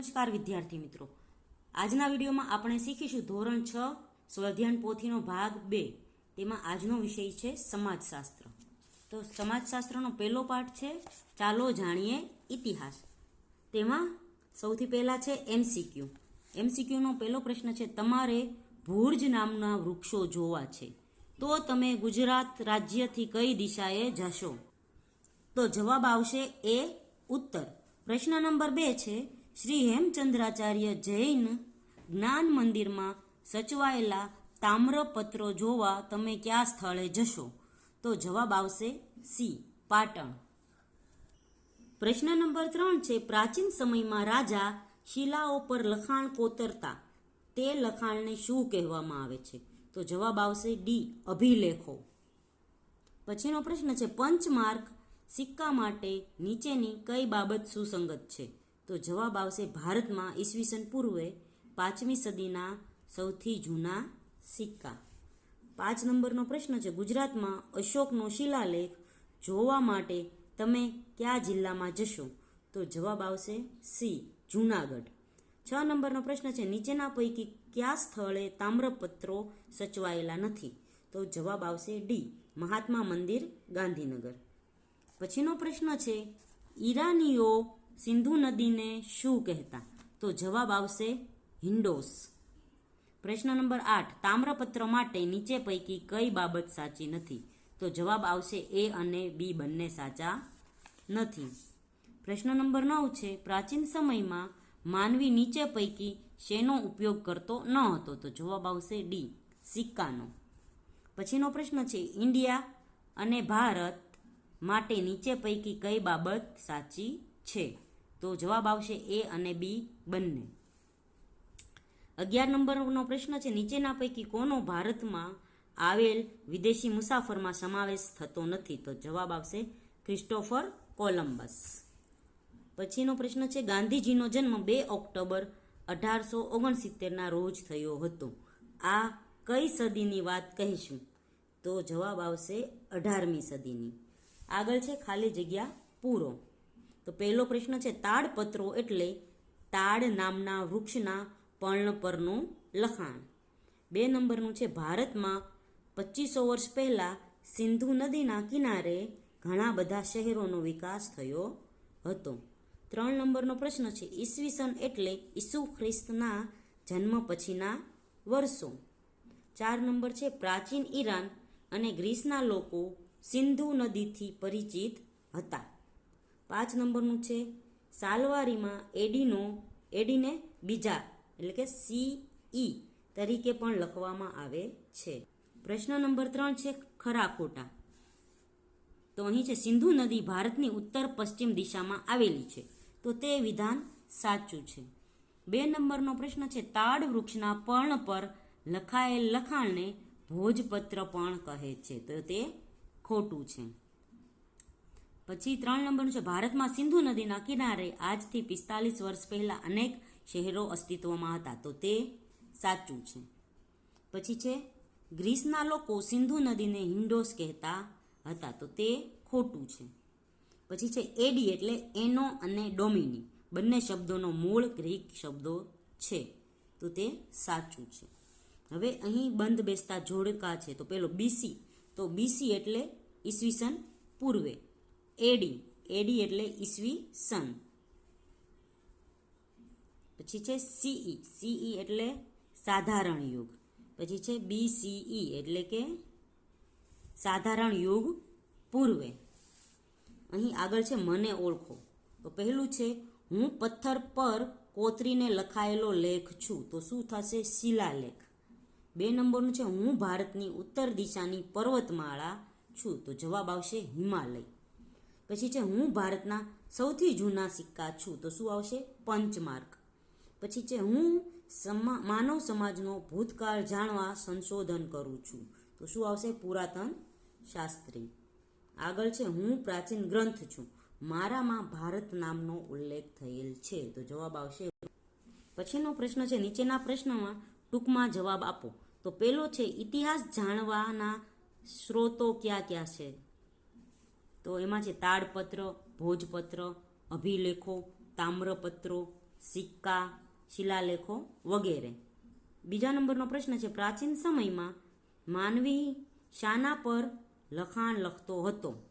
નમસ્કાર વિદ્યાર્થી મિત્રો. આજના વિડીયોમાં આપણે શીખીશું ધોરણ છ, સ્વધ્યાન પોથીનો ભાગ બે. તેમાં આજનો વિષય છે સમાજશાસ્ત્ર. તો સમાજશાસ્ત્રનો પહેલો પાઠ છે, ચાલો જાણીએ ઇતિહાસ. તેમાં સૌથી પહેલાં છે એમસીક્યુ એમસીક્યુનો પહેલો પ્રશ્ન છે, તમારે ભુર્જ નામના વૃક્ષો જોવા છે. તો તમે ગુજરાત રાજ્યથી કઈ દિશાએ જશો? તો જવાબ આવશે એ ઉત્તર. પ્રશ્ન નંબર બે છે શ્રી હેમચંદ્રાચાર્ય જૈન જ્ઞાન મંદિરમાં સચવાયેલા તામ્રપત્રો જોવા તમે કયા સ્થળે જશો? તો જવાબ આવશે સી, પાટણ. પ્રશ્ન નંબર ત્રણ છે, પ્રાચીન સમયમાં રાજા શિલાઓ પર લખાણ કોતરતા. તે લખાણને શું કહેવામાં આવે છે? તો જવાબ આવશે ડી, અભિલેખો. પછીનો પ્રશ્ન છે, પંચમાર્ક સિક્કા માટે નીચેની કઈ બાબત સુસંગત છે? તો જવાબ આવશે ભારતમાં ઈસવીસન પૂર્વે પાંચમી સદીના સૌથી જૂના સિક્કા. પાંચ નંબરનો પ્રશ્ન છે, ગુજરાતમાં અશોકનો શિલાલેખ જોવા માટે તમે કયા જિલ્લામાં જશો? તો જવાબ આવશે સી, જૂનાગઢ. છ નંબરનો પ્રશ્ન છે, નીચેના પૈકી કયા સ્થળે તામ્રપત્રો સચવાયેલા નથી? તો જવાબ આવશે ડી, મહાત્મા મંદિર, ગાંધીનગર. પછીનો પ્રશ્ન છે, ઈરાનીઓ સિંધુ નદીને શું કહેતા? તો જવાબ આવશે હિન્ડોસ પ્રશ્ન નંબર આઠ, તામ્રપત્ર માટે નીચે પૈકી કઈ બાબત સાચી નથી? તો જવાબ આવશે એ અને બી બંને સાચા નથી. પ્રશ્ન નંબર નવ છે, પ્રાચીન સમયમાં માનવી નીચે પૈકી શેનો ઉપયોગ કરતો ન હતો? તો જવાબ આવશે ડી, સિક્કાનો. પછીનો પ્રશ્ન છે, ઇન્ડિયા અને ભારત માટે નીચે પૈકી કઈ બાબત સાચી છે? તો જવાબ આવશે એ અને બી બંને. અગિયાર નંબરનો પ્રશ્ન છે, નીચેના પૈકી કોનો ભારતમાં આવેલ વિદેશી મુસાફરમાં સમાવેશ થતો નથી? તો જવાબ આવશે ક્રિસ્ટોફર કોલમ્બસ પછીનો પ્રશ્ન છે, ગાંધીજીનો જન્મ બે ઓક્ટોબર અઢારસો ઓગણસિત્તેરના રોજ થયો હતો. આ કઈ સદીની વાત કહીશું? તો જવાબ આવશે અઢારમી સદીની. આગળ છે, ખાલી જગ્યા પૂરો. તો પહેલો પ્રશ્ન છે તાડપત્રો એટલે તાડ નામના વૃક્ષના પર્ણ પરનું લખાણ. બે નંબરનું છે ભારતમાં પચીસો વર્ષ પહેલાં સિંધુ નદીના કિનારે ઘણા બધા શહેરોનો વિકાસ થયો હતો. ત્રણ નંબરનો પ્રશ્ન છે ઈસવીસન એટલે ઈસુ ખ્રિસ્તના જન્મ પછીના વર્ષો. ચાર નંબર છે પ્રાચીન ઈરાન અને ગ્રીસના લોકો સિંધુ નદીથી પરિચિત હતા. પાંચ નંબરનું છે. સાલવારીમાં એડીનો, એડીને બીજા એટલે કે સીઈ તરીકે પણ લખવામાં આવે છે. પ્રશ્ન નંબર ત્રણ છે ખરા ખોટા તો અહીં છે, સિંધુ નદી ભારતની ઉત્તર પશ્ચિમ દિશામાં આવેલી છે. તો તે વિધાન સાચું છે. બે નંબરનો પ્રશ્ન છે, તાડ વૃક્ષના પર્ણ પર લખાયેલ લખાણને ભોજપત્ર પણ કહે છે. તો તે ખોટું છે. પછી ત્રણ નંબરનું છે ભારતમાં સિંધુ નદીના કિનારે આજથી પિસ્તાલીસ વર્ષ પહેલાં અનેક શહેરો અસ્તિત્વમાં હતા, તો તે સાચું છે. પછી છે, ગ્રીસના લોકો સિંધુ નદીને હિન્ડોસ કહેતા હતા, તો તે ખોટું છે. પછી છે, એડી એટલે એનો અને ડોમિની, બંને શબ્દોનો મૂળ ગ્રીક શબ્દો છે, તો તે સાચું છે. હવે અહીં બંધ બેસતા જોડકા છે, તો પેલો બીસી, તો બીસી એટલે ઈસવીસન પૂર્વે. એડી. એડી એટલે ઈસવી સન. પછી છે સીઈ. સીઈ એટલે સાધારણ યુગ. પછી છે બીસીઈ એટલે કે સાધારણ યુગ પૂર્વે. અહીં આગળ છે મને ઓળખો. તો પહેલું છે, હું પથ્થર પર કોતરીને લખાયેલો લેખ છું. તો શું થશે? શિલાલેખ. બે નંબરનું છે, હું ભારતની ઉત્તર દિશાની પર્વતમાળા છું. તો જવાબ આવશે હિમાલય. પછી છે, હું ભારતના સૌથી જૂના સિક્કા છું. તો શું આવશે? પંચમાર્ક. પછી છે, હું સમા, માનવ સમાજનો ભૂતકાળ જાણવા સંશોધન કરું છું. તો શું આવશે? પુરાતન શાસ્ત્રી. આગળ છે, હું પ્રાચીન ગ્રંથ છું. મારામાં ભારત નામનો ઉલ્લેખ થયેલ છે. તો જવાબ આવશે. પછીનો પ્રશ્ન છે, નીચેના પ્રશ્નમાં ટૂંકમાં જવાબ આપો. તો પેલો છે, ઇતિહાસ જાણવાના સ્ત્રોતો ક્યાં ક્યાં છે? તો એમાં છે તાડપત્ર, ભોજપત્ર, અભિલેખો, તામ્રપત્રો, સિક્કા, શિલાલેખો વગેરે. બીજા નંબરનો પ્રશ્ન છે, પ્રાચીન સમયમાં માનવી શાના પર લખાણ લખતો હતો.